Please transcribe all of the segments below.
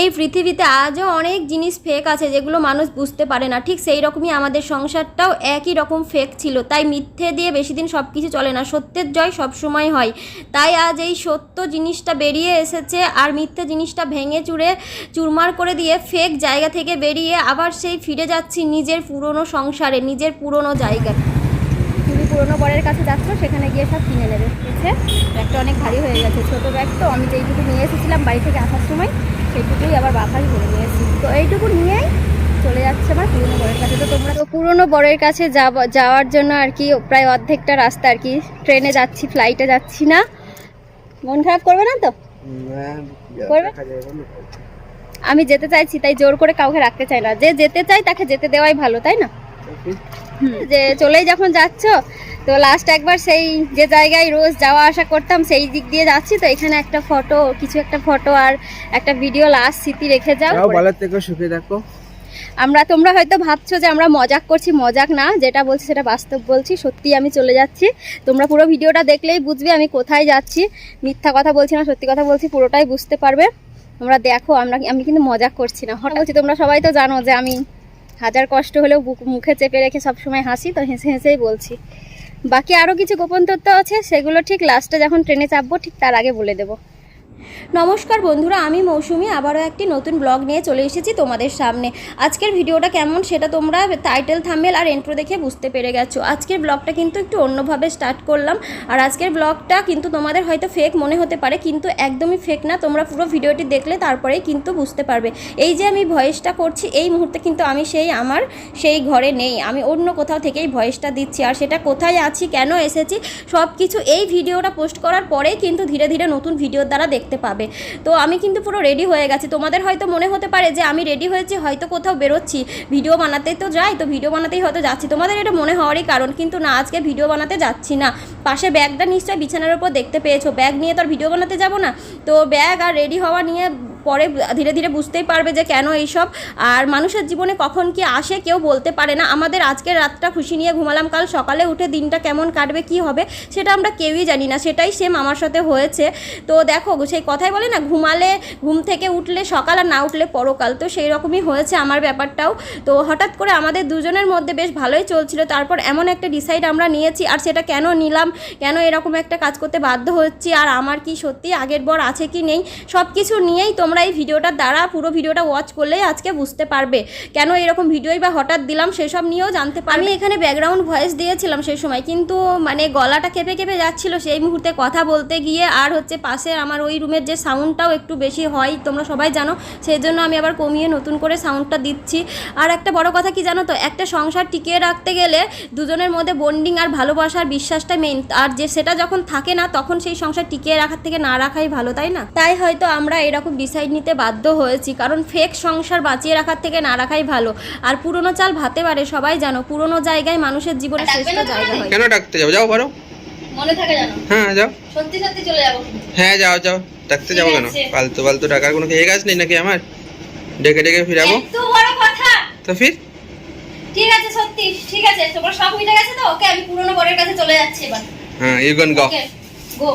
এই পৃথিবীতে আজও অনেক জিনিস ফেক আছে যেগুলো মানুষ বুঝতে পারে না। ঠিক সেই রকমই আমাদের সংসারটাও একই রকম ফেক ছিল। তাই মিথ্যে দিয়ে বেশি দিন সব কিছু চলে না। সত্যের জয় সবসময় হয়। তাই আজ এই সত্য জিনিসটা বেরিয়ে এসেছে আর মিথ্যে জিনিসটা ভেঙে চুরে চুরমার করে দিয়ে ফেক জায়গা থেকে বেরিয়ে আবার সেই ফিরে যাচ্ছি নিজের পুরনো সংসারে, নিজের পুরনো জায়গায়। তুমি পুরনো বরের কাছে যাচ্ছ, সেখানে গিয়ে সব কিনে নেবে। বুঝছে ব্যাগটা অনেক ভারী হয়ে গেছে। ছোটো ব্যাগ তো আমি যেইটুকু নিয়ে এসেছিলাম বাড়ি থেকে আসার সময়। সেইটুকুই আবার বাঁধাই করে নিয়েছি তো এইটুকু নিয়েই চলে যাচ্ছে আমার পুরনো বরের কাছে। তো তোমরা তো পুরনো বরের কাছে যাওয়া- যাওয়ার জন্য আর কি প্রায় অর্ধেকটা রাস্তা আর কি। ট্রেনে যাচ্ছি ফ্লাইটে যাচ্ছি না। মন খারাপ করবে না তো? করবে? আমি যেতে চাইছি তাই জোর করে কাউকে রাখতে চাই না। যে যেতে চাই তাকে যেতে দেওয়াই ভালো তাই না? যে চলেই যখন যাচ্ছ তো লাস্ট একবার সেই যে জায়গায় রোজ যাওয়া আসা করতাম সেই দিক দিয়ে যাচ্ছি। তো এখানে একটা ফটো কিছু একটা ফটো আর একটা ভিডিও লাস্ট স্মৃতি রেখে যাও। থেকে সুখে দেখো আমরা তোমরা হয়তো ভাবছ যে আমরা মজাক করছি মজাক না। যেটা বলছি সেটা বাস্তব বলছি সত্যি আমি চলে যাচ্ছি। তোমরা পুরো ভিডিওটা দেখলেই বুঝবে আমি কোথায় যাচ্ছি। মিথ্যা কথা বলছি না সত্যি কথা বলছি পুরোটাই বুঝতে পারবে। তোমরা দেখো আমরা আমি কিন্তু মজাক করছি না। হঠাৎ বলছি তোমরা সবাই তো জানো যে আমি হাজার কষ্ট হলেও বুক- মুখে চেপে রেখে সবসময় হাসি, তো হেসে হেসেই বলছি। বাকি আরও কিছু গোপন তথ্য আছে, সেগুলো ঠিক লাস্টে যখন ট্রেনে চাপবো, ঠিক তার আগে বলে দেবো। নমস্কার বন্ধুরা, আমি মৌসুমি, আবারও একটি নতুন ব্লগ নিয়ে চলে এসেছি তোমাদের সামনে। আজকের ভিডিওটা কেমন সেটা তোমরা টাইটেল থাম্বেল আর এন্ট্রো দেখে বুঝতে পেরে গেছো। আজকের ব্লগটা কিন্তু একটু অন্যভাবে স্টার্ট করলাম। আর আজকের ব্লগটা কিন্তু তোমাদের হয়তো ফেক মনে হতে পারে, কিন্তু একদমই ফেক না। তোমরা পুরো ভিডিওটি দেখলে তারপরেই কিন্তু বুঝতে পারবে। এই যে আমি ভয়েসটা করছি, এই মুহূর্তে কিন্তু আমি সেই আমার, সেই ঘরে নেই। আমি অন্য কোথাও থেকেই ভয়েসটা দিচ্ছি। আর সেটা কোথায় আছি, কেন এসেছি সব কিছু এই ভিডিওটা পোস্ট করার পরেই কিন্তু ধীরে ধীরে নতুন ভিডিওর দ্বারা দেখতে পাবে। তো আমি কিন্তু পুরো রেডি হয়ে গেছি। তোমাদের হয়তো মনে হতে পারে যে আমি রেডি হয়েছি, হয়তো কোথাও বেরোচ্ছি। ভিডিও বানাতেই তো যাই, তো ভিডিও বানাতেই হয়তো যাচ্ছি। তোমাদের এটা মনে হওয়ারই কারণ, কিন্তু না, আজকে ভিডিও বানাতে যাচ্ছি না। পাশে ব্যাগটা নিশ্চয়ই বিছানার উপর দেখতে পেয়েছ। ব্যাগ নিয়ে তো আর ভিডিও বানাতে যাব না। তো ব্যাগ আর রেডি হওয়া নিয়ে পরে ধীরে ধীরে বুঝতেই পারবে যে কেন এইসব। আর মানুষের জীবনে কখন কি আসে কেউ বলতে পারে না। আমাদের আজকের রাতটা খুশি নিয়ে ঘুমালাম, কাল সকালে উঠে দিনটা কেমন কাটবে, কি হবে, সেটা আমরা কেউই জানি না। সেটাই সেম আমার সাথে হয়েছে। তো দেখো, সেই কথাই বলে না, ঘুমালে, ঘুম থেকে উঠলে সকাল আর না উঠলে পরকাল। তো সেই রকমই হয়েছে আমার ব্যাপারটাও। তো হঠাৎ করে আমাদের দুজনের মধ্যে বেশ ভালোই চলছিল। তারপর এমন একটা ডিসাইড আমরা নিয়েছি, আর সেটা কেন নিলাম, কেন এরকম একটা কাজ করতে বাধ্য হচ্ছি, আর আমার কি সত্যি আগের বর আছে কি নেই সব কিছু নিয়েই তোমরা এই ভিডিওটার দ্বারা পুরো ভিডিওটা ওয়াচ করলেই আজকে বুঝতে পারবে কেন এরকম ভিডিওই বা হঠাৎ দিলাম সেসব নিয়েও জানতে পারবে। আমি এখানে ব্যাকগ্রাউন্ড ভয়েস দিয়েছিলাম সেই সময়, কিন্তু মানে গলাটা কেঁপে কেঁপে যাচ্ছিল সেই মুহূর্তে কথা বলতে গিয়ে, আর হচ্ছে পাশে আমার ওই রুমের যে সাউন্ডটাও একটু বেশি হয়, তোমরা সবাই জানো সেই জন্য আমি আবার কমিয়ে নতুন করে সাউন্ডটা দিচ্ছি। আর একটা বড় কথা কি জানো তো, একটা সংসার টিকিয়ে রাখতে গেলে দুজনের মধ্যে বন্ডিং আর ভালোবাসার বিশ্বাসটা মেন আর যে সেটা যখন থাকে না, তখন সেই সংসার টিকিয়ে রাখার থেকে না রাখাই ভালো, তাই না? তাই হয়তো আমরা এরকম ডিসাইড নিতে বাধ্য হয়েছি কারণ ফেক সংসার বাঁচিয়ে রাখার থেকে না রাখাই ভালো। আর পুরনো চাল ভাতে পারে সবাই জানো পুরনো জায়গায় মানুষের জীবনে শ্রেষ্ঠ জায়গা হয়। কেন ডাকতে যাও যাও পারো। মনে থাকে জানো? হ্যাঁ যাও। সত্যি সত্যি চলে যাব। হ্যাঁ যাও যাও। ডাকতে যাব কেন। ফালতু ফালতু টাকার কোনো খেয়ে গাছ নেই নাকি আমার? ডেকে ডেকে ফিরাবো? এত বড় কথা! তো ফির? ঠিক আছে সত্যি ঠিক আছে। তোমার সব মিটে গেছে তো? ওকে আমি পুরনো বরের কাছে চলে যাচ্ছি এবার। হ্যাঁ ইউ ক্যান গো ওকে গো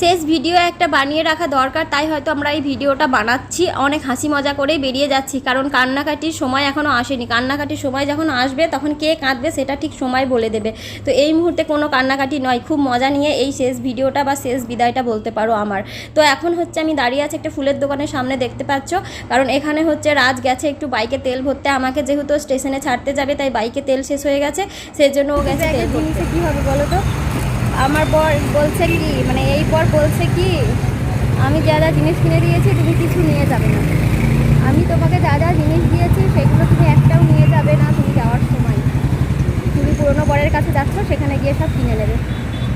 শেষ ভিডিও একটা বানিয়ে রাখা দরকার তাই হয়তো আমরা এই ভিডিওটা বানাচ্ছি। অনেক হাসি মজা করেই বেরিয়ে যাচ্ছি কারণ কান্নাকাটির সময় এখনও আসেনি। কান্নাকাটির সময় যখন আসবে তখন কে কাঁদবে সেটা ঠিক সময় বলে দেবে। তো এই মুহূর্তে কোনো কান্নাকাটি নয় খুব মজা নিয়ে এই শেষ ভিডিওটা বা শেষ বিদায়টা বলতে পারো আমার। তো এখন হচ্ছে আমি দাঁড়িয়ে আছি একটা ফুলের দোকানের সামনে দেখতে পাচ্ছ? কারণ এখানে হচ্ছে রাজ গেছে একটু বাইকে তেল ভরতে। আমাকে যেহেতু স্টেশনে ছাড়তে যাবে তাই বাইকে তেল শেষ হয়ে গেছে সেই জন্য ও গেছে ভরতে। কী হবে বলো তো? আমার বর বলছে কি মানে এই বর বলছে কি, আমি যা যা জিনিস কিনে দিয়েছি, তুমি কিছু নিয়ে যাবে না। আমি তোমাকে যা যা জিনিস দিয়েছি, সেগুলো তুমি একটাও নিয়ে যাবে না, তুমি যাওয়ার সময়। তুমি পুরনো বরের কাছে যাচ্ছ, সেখানে গিয়ে সব কিনে নেবে।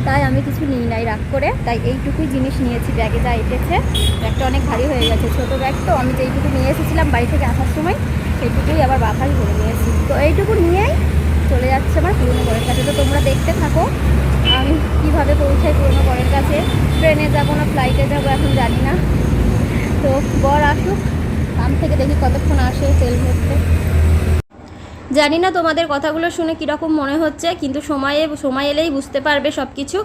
তাই আমি কিছু নিই নাই রাগ করে, তাই এইটুকুই জিনিস নিয়েছি ব্যাগে যা এঁটেছে। ব্যাগটা অনেক ভারী হয়ে গেছে, ছোটো ব্যাগ তো, আমি যেইটুকু নিয়ে এসেছিলাম বাড়ি থেকে আসার সময়, সেইটুকুই আবার বাফাই ভরে নিয়েছি তো এইটুকু নিয়েই চলে যাচ্ছে আমার পুরনো বরের কাছে। তো তোমরা দেখতে থাকো আমি কীভাবে পৌঁছাই পুরনো বরের কাছে ট্রেনে যাব না ফ্লাইটে যাব এখন জানি না। তো বর আসুক, আম থেকে দেখি কতক্ষণ আসে তেল ভরতে। জানি না তোমাদের কথাগুলো শুনে কীরকম মনে হচ্ছে, কিন্তু সময়ে, সময় এলেই বুঝতে পারবে সব কিছু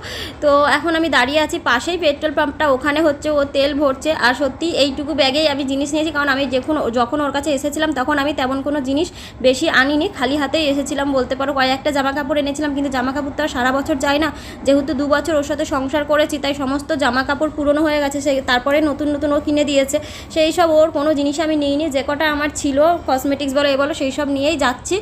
তো এখন আমি দাঁড়িয়ে আছি পাশেই, পেট্রোল পাম্পটা ওখানে হচ্ছে, ও তেল ভরছে। আর সত্যি এইটুকু ব্যাগেই আমি জিনিস নিয়েছি, কারণ আমি যখন যখন ওর কাছে এসেছিলাম তখন আমি তেমন কোনো জিনিস বেশি আনিনি, খালি হাতেই এসেছিলাম। বলতে পারো কয়েকটা জামা কাপড় এনেছিলাম, কিন্তু জামা কাপড় তো আর সারা বছর যায় না। যেহেতু দু বছর ওর সাথে সংসার করেছি, তাই সমস্ত জামা কাপড় পুরনো হয়ে গেছে, সে তারপরে নতুন নতুন ও কিনে দিয়েছে। সেই সব ওর কোনো জিনিস আমি নিইনি, যে কটা আমার ছিল কসমেটিক্স বলো, এ বলো, সেই সব নিয়েই যাচ্ছি।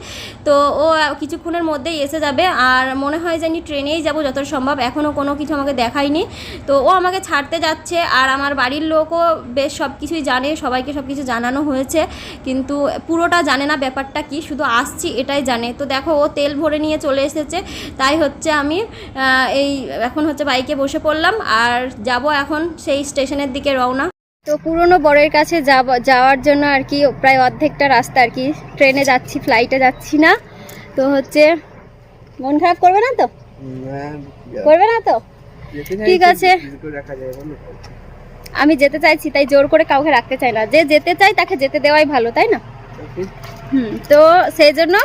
তো ও কিছুক্ষণের মধ্যেই এসে যাবে। আর মনে হয় যে আমি ট্রেনেই যাব যত সম্ভব। এখনও কোনো কিছু আমাকে দেখায়নি। তো ও আমাকে ছাড়তে যাচ্ছে। আর আমার বাড়ির লোকও বেশ সব কিছুই জানে। সবাইকে সব কিছু জানানো হয়েছে। কিন্তু পুরোটা জানে না ব্যাপারটা কি। শুধু আসছি, এটাই জানে। তো দেখো, ও তেল ভরে নিয়ে চলে এসেছে। তাই হচ্ছে আমি এই এখন হচ্ছে বাইকে বসে পড়লাম। আর যাব এখন সেই স্টেশনের দিকে রওনা। তো পুরনো বরের কাছে যাওয়ার জন্য আর কি প্রায় অর্ধেকটা রাস্তা আর কি। ট্রেনে যাচ্ছি ফ্লাইটে যাচ্ছি না। তো হচ্ছে মন খারাপ করবে না তো? করবে না তো? ঠিক আছে। আমি যেতে চাইছি তাই জোর করে কাউকে রাখতে চাই না। যে যেতে চাই তাকে যেতে দেওয়াই ভালো তাই না? হুম তো সেই জন্য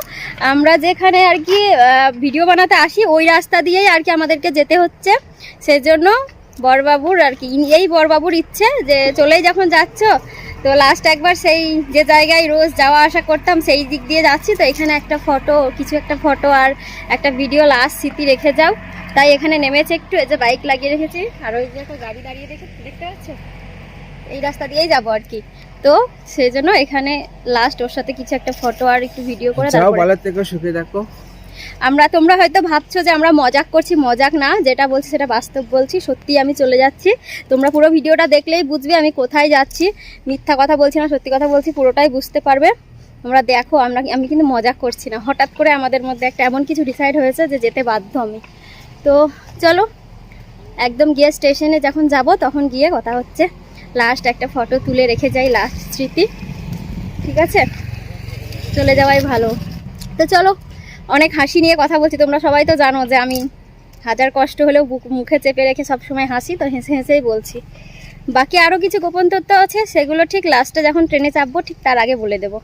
আমরা যেখানে আর কি ভিডিও বানাতে আসি ওই রাস্তা দিয়েই আর কি আমাদেরকে যেতে হচ্ছে। সেই জন্য বরবাবুর আর কি। এই বরবাবুর ইচ্ছে যে চলেই যখন যাচ্ছ তো লাস্ট একবার সেই যে জায়গায় রোজ যাওয়া আসা করতাম সেই দিক দিয়ে যাচ্ছি। তো এখানে একটা ফটো কিছু একটা ফটো আর একটা ভিডিও লাস্ট স্মৃতি রেখে যাও। তাই এখানে নেমেছে একটু এই যে বাইক লাগিয়ে রেখেছি। আর ওই যে একটা গাড়ি দাঁড়িয়ে দেখে দেখতে পাচ্ছ? এই রাস্তা দিয়েই যাব আর কি। তো সেই জন্য এখানে লাস্ট ওর সাথে কিছু একটা ফটো আর একটু ভিডিও করে যাও তারপরে থেকে সুখে দেখো আমরা তোমরা হয়তো ভাবছ যে আমরা মজাক করছি, মজাক না, যেটা বলছি সেটা বাস্তব বলছি, সত্যি আমি চলে যাচ্ছি। তোমরা পুরো ভিডিওটা দেখলেই বুঝবে আমি কোথায় যাচ্ছি। মিথ্যা কথা বলছি না, সত্যি কথা বলছি, পুরোটাই বুঝতে পারবে। তোমরা দেখো, আমরা আমি কিন্তু মজাক করছি না। হঠাৎ করে আমাদের মধ্যে একটা এমন কিছু ডিসাইড হয়েছে যে যেতে বাধ্য আমি। তো চলো, একদম গিয়ে স্টেশনে যখন যাব, তখন গিয়ে কথা হচ্ছে। লাস্ট একটা ফটো তুলে রেখে যাই লাস্ট স্মৃতি। ঠিক আছে? চলে যাওয়াই ভালো। তো চলো অনেক হাসি নিয়ে কথা বলছি, তোমরা সবাই তো জানো যে আমি হাজার কষ্ট হলেও মুখে চেপে রেখে সবসময় হাসি, তো হেসে হেসেই বলছি। বাকি আরও কিছু গোপন তথ্য আছে, সেগুলো ঠিক লাস্টে যখন ট্রেনে চাপবো, ঠিক তার আগে বলে দেবো।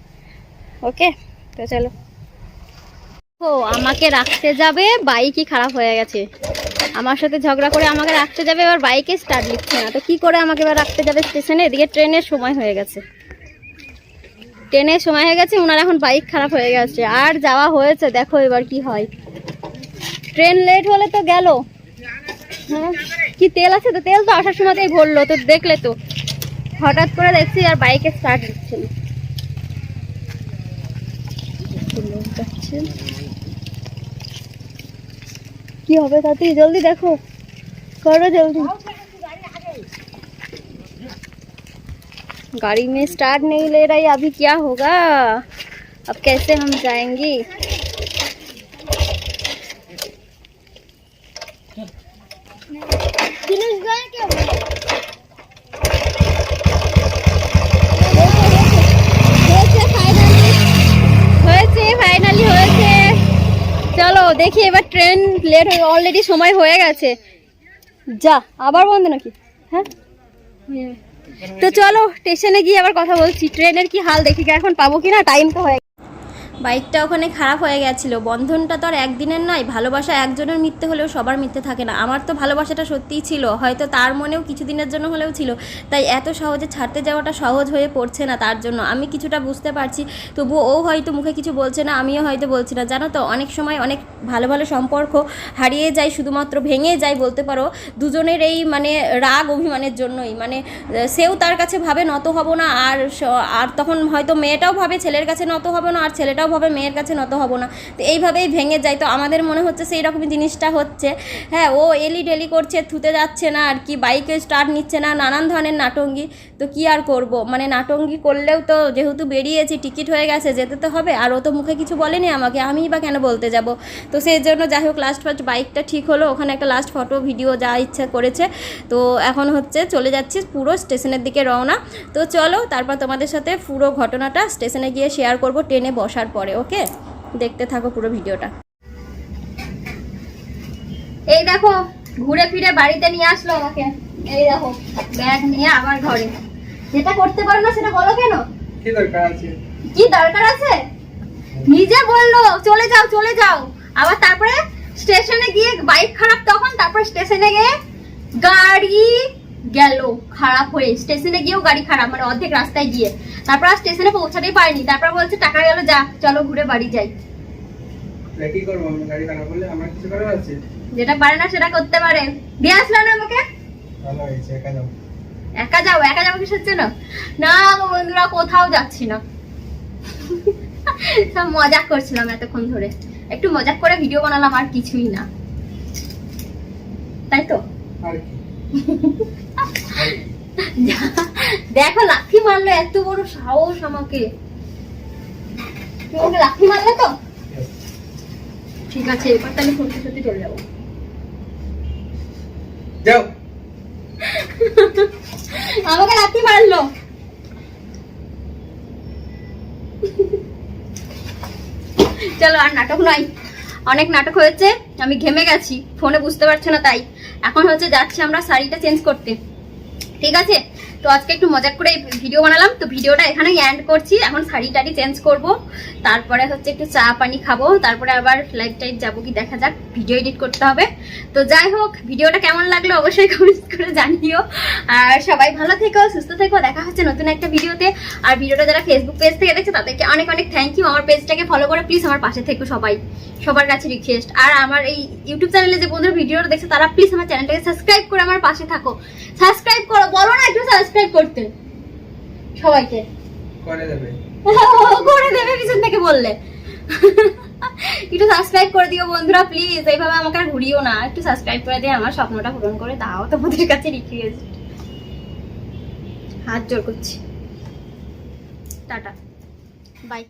ওকে তো চলো। ও, আমাকে রাখতে যাবে বাইকই খারাপ হয়ে গেছে। আমার সাথে ঝগড়া করে আমাকে রাখতে যাবে, এবার বাইকে স্টার্ট লিখছে না। তো কি করে আমাকে এবার রাখতে যাবে স্টেশনে এদিকে ট্রেনের সময় হয়ে গেছে। ট্রেনের সময় হয়ে গেছে ওনার এখন বাইক খারাপ হয়ে গেছে। আর যাওয়া হয়েছে, দেখো এবার কি হয়। ট্রেন লেট হলে তো গেল। হ্যাঁ কি তেল আছে তো? তেল তো আসার সময়তেই ভরলো, তো দেখলে তো। হঠাৎ করে দেখছি আর বাইকে স্টার্ট দিচ্ছে। কি হবে তাতে? জলদি দেখো। করো জলদি। गाड़ी में स्टार्ट नहीं ले रही अभी क्या होगा अब कैसे हम जाएंगे হয়েছে ফাইনালি হয়েছে চলো দেখি এবার ট্রেন লেট হয়ে অলরেডি সময় হয়ে গেছে যা আবার বন্ধ নাকি হ্যাঁ হুম। তো চলো স্টেশনে গিয়ে আবার কথা বলছি। ট্রেনের কি হাল দেখি, এখন পাবো কিনা? টাইম তো হয়ে বাইকটা ওখানে খারাপ হয়ে গেছিল। বন্ধনটা তো আর একদিনের নয়, ভালোবাসা একজনের মিথ্যে হলেও সবার মিথ্যে থাকে না। আমার তো ভালোবাসাটা সত্যিই ছিল, হয়তো তার মনেও কিছুদিনের জন্য হলেও ছিল। তাই এত সহজে ছাড়তে যাওয়াটা সহজ হয়ে পড়ছে না তার জন্য। আমি কিছুটা বুঝতে পারছি তবু ও হয়তো মুখে কিছু বলছে না, আমিও হয়তো বলছি না। জানো তো, অনেক সময় অনেক ভালো ভালো সম্পর্ক হারিয়ে যায়, শুধুমাত্র ভেঙে যায় বলতে পারো। দুজনের এই মানে রাগ অভিমানের জন্যই। মানে সেও তার কাছে ভাবে, নত হব না। আর আর তখন হয়তো মেয়েটাও ভাবে, ছেলের কাছে নত হবে না। আর ছেলেটাও ভাবে মেয়ের কাছে নত হব না। তো এইভাবেই ভেঙে যায়। তো আমাদের মনে হচ্ছে সেই রকমই জিনিসটা হচ্ছে। হ্যাঁ ও এলি ডেলি করছে, থুতে যাচ্ছে না আর কি, বাইকে স্টার্ট নিচ্ছে না, নানান ধরনের নাটঙ্গি। তো কি আর করব? মানে নাটঙ্গি করলেও তো যেহেতু বেরিয়েছি, টিকিট হয়ে গেছে, যেতে তো হবে। আর ও তো মুখে কিছু বলেনি আমাকে, আমিই বা কেন বলতে যাব? তো সেই জন্য যাই হোক লাস্ট ফার্স্ট বাইকটা ঠিক হলো। ওখানে একটা লাস্ট ফটো ভিডিও যা ইচ্ছা করেছে। তো এখন হচ্ছে চলে যাচ্ছি পুরো স্টেশনের দিকে রওনা। তো চলো, তারপর তোমাদের সাথে পুরো ঘটনাটা স্টেশনে গিয়ে শেয়ার করব। ট্রেনে বসার পরে ওকে? দেখতে থাকো পুরো ভিডিওটা। এই দেখো ঘুরে ফিরে বাড়িতে নিয়ে আসলো আমাকে। এই দেখো ব্যাগ নিয়ে আবার ঘরে। যেটা করতে পারো না সেটা বলো কেন? কি দরকার আছে? কি দরকার আছে? নিজে বলল চলে যাও চলে যাও। আবার তারপরে স্টেশনে গিয়ে বাইক খারাপ তখন তারপর স্টেশনে গিয়ে গাড়ি গেল খারাপ হয়ে স্টেশনে গিয়েও গাড়ি খারাপ মানে অর্ধেক রাস্তায় গিয়ে। তারপর আর স্টেশনে পৌঁছাতেই পারিনি। তারপর বলছে টাকা গেল যা চলো ঘুরে বাড়ি যাই। কি করব? গাড়ি খারাপ হলে আমার কিছু করার আছে? যেটা পারে না সেটা করতে পারে। দিয়ে আসলো না আমাকে? ভালো হয়েছে একা যাও। একা যাও একা যাব কিসের জন্য না? বন্ধুরা কোথাও যাচ্ছি না। সব মজাক করছিলাম এতক্ষণ ধরে। একটু মজাক করে ভিডিও বানালাম আর কিছুই না। তাই তো? আর কি? দেখো লাথি মারলো এত বড় সাহস আমাকে। তুমি লাথি মারলে তো? ঠিক আছে এবার তাহলে সত্যি সত্যি চলে যাব। যাও। আমাকে লাথি মারলো। চলো আর নাটক নয়। অনেক নাটক হয়েছে আমি ঘেমে গেছি ফোনে বুঝতে পারছ না তাই। এখন হচ্ছে যাচ্ছি আমরা শাড়িটা চেঞ্জ করতে। ঠিক আছে? তো আজকে একটু মজাক করে ভিডিও বানালাম। তো ভিডিওটা এখানেই এন্ড করছি। এখন শাড়ি টাড়ি চেঞ্জ করব। তারপরে হচ্ছে একটু চা পানি খাব। তারপরে আবার লাইভ টাইভ যাব কি দেখা যাক। ভিডিও এডিট করতে হবে। তো যাই হোক ভিডিওটা কেমন লাগল অবশ্যই কমেন্ট করে জানিও। আর সবাই ভালো থেকো, সুস্থ থেকো। দেখা হচ্ছে নতুন একটা ভিডিওতে আর ভিডিওটা যারা ফেসবুক পেজ থেকে দেখছে, তাদেরকে অনেক অনেক থ্যাংক ইউ আমার পেজটাকে ফলো করে প্লিজ আমার পাশে থেকো সবাই। সবার কাছে রিকোয়েস্ট আর আমার এই ইউটিউব চ্যানেলে যে বন্ধুরা ভিডিওটা দেখছে, তারা প্লিজ আমার চ্যানেলটাকে সাবস্ক্রাইব করে আমার পাশে থাকো। সাবস্ক্রাইব করো বলো না একটু সাবস্ক্রাইব করতে। সবাইকে। করে দেবে। করে দেবে পিছন থেকে বললে। একটু সাবস্ক্রাইব করে দিও বন্ধুরা প্লিজ এইভাবে আমাকে আর ঘুরিও না। একটু সাবস্ক্রাইব করে দিয়ে আমার স্বপ্নটা পূরণ করে দাও। তোমাদের কাছে রিকোয়েস্ট হাত জোর করছি। টাটা। বাই